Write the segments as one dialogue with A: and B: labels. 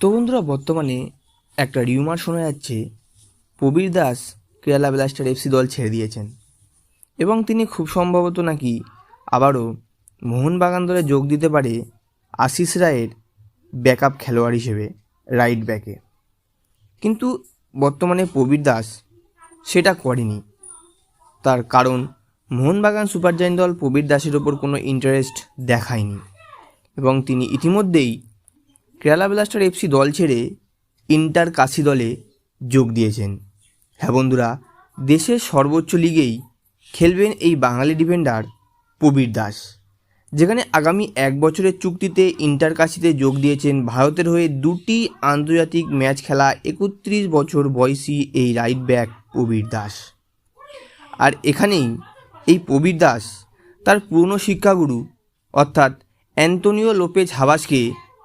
A: তো বন্ধুরা বর্তমানে একটা রিউমার শোনা যাচ্ছে, প্রবীর দাস কেরালা ব্লাস্টার এফসি দল ছেড়ে দিয়েছেন। এবং তিনি খুব সম্ভবত নাকি আবারও মোহনবাগান দলে যোগ দিতে পারে আশিস রায়ের ব্যাকআপ খেলোয়াড় হিসেবে রাইট ব্যাকে কিন্তু বর্তমানে প্রবীর দাস সেটা করেনি। তার কারণ মোহনবাগান সুপার জায়েন্ট দল প্রবীর দাসের ওপর কোনো ইন্টারেস্ট দেখায়নি। এবং তিনি ইতিমধ্যেই কেরালা ব্লাস্টার এফসি দল ছেড়ে ইন্টার কাশি দলে যোগ দিয়েছেন। হ্যাঁ বন্ধুরা, দেশের সর্বোচ্চ লিগেই খেলবেন এই বাঙালি ডিফেন্ডার প্রবীর দাস। যেখানে আগামী এক বছরের চুক্তিতে ইন্টার কাশিতে যোগ দিয়েছেন ভারতের হয়ে দুটি আন্তর্জাতিক ম্যাচ খেলা একত্রিশ বছর বয়সী এই রাইট ব্যাক প্রবীর দাস। আর এখানেই এই প্রবীর দাস তার পুরনো শিক্ষাগুরু অর্থাৎ অ্যান্তনিও লোপেজ হাবাসকে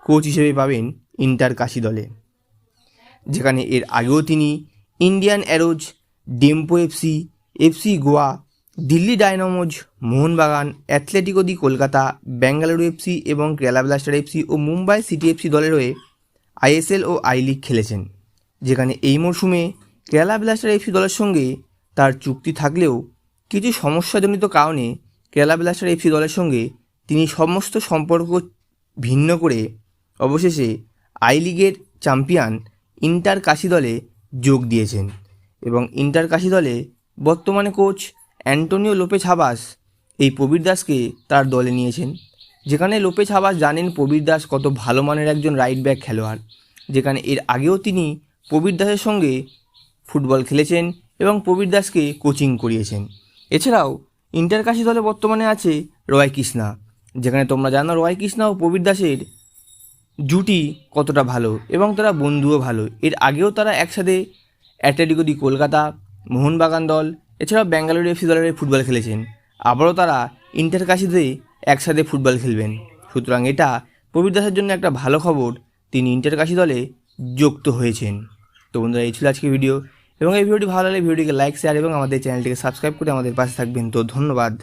A: কোচ হিসেবে পাবেন ইন্টার কাশি দলে। যেখানে এর আগেও তিনি Indian arrows, Dempo FC FC Goa, Delhi dynamos, Mohun Bagan, atletico de Kolkata Bengaluru FC এবং কেরালা ব্লাস্টার এফসি ও মুম্বাই সিটি এফসি দলের হয়ে আইএসএল ও আই লিগ খেলেছেন। যেখানে এই মরশুমে কেরালা ব্লাস্টার এফসি দলের সঙ্গে তার চুক্তি থাকলেও কিছু সমস্যাজনিত কারণে কেরালা ব্লাস্টার এফসি দলের সঙ্গে তিনি সমস্ত সম্পর্ক ভিন্ন করে অবশেষে আই লিগের চ্যাম্পিয়ন ইন্টার কাশি দলে যোগ দিয়েছেন এবং ইন্টার কাশি দলে বর্তমানে কোচ অ্যান্টোনিও লোপেজ হাবাস এই প্রবীর দাসকে তার দলে নিয়েছেন। যেখানে লোপেজ হাবাস জানেন প্রবীর দাস কত ভালো মানের একজন রাইট ব্যাক খেলোয়াড়। যেখানে এর আগেও তিনি প্রবীর দাসের সঙ্গে ফুটবল খেলেছেন এবং প্রবীর দাসকে কোচিং করিয়েছেন। এছাড়াও ইন্টার কাশি দলে বর্তমানে আছে রয় কৃষ্ণা। যেখানে তোমরা জানো রয় কৃষ্ণা ও প্রবীর দাসের জুটি কতটা ভালো এবং তারা বন্ধুও ভালো। এর আগেও তারা একসাথে অ্যাটলেটিকো দি কলকাতা, মোহনবাগান দল, এছাড়াও ব্যাঙ্গালোর এফসি দলের ফুটবল খেলেছেন। আবারও তারা ইন্টার কাশিতে একসাথে ফুটবল খেলবেন। সুতরাং এটা প্রবীর দাসের জন্য একটা ভালো খবর, তিনি ইন্টার কাশি দলে যুক্ত হয়েছেন। তো বন্ধুরা, এই ছিল আজকে ভিডিও। এবং এই ভিডিওটি ভালো লাগলে ভিডিওটিকে লাইক শেয়ার এবং আমাদের চ্যানেলটিকে সাবস্ক্রাইব করে আমাদের পাশে থাকবেন। তো ধন্যবাদ।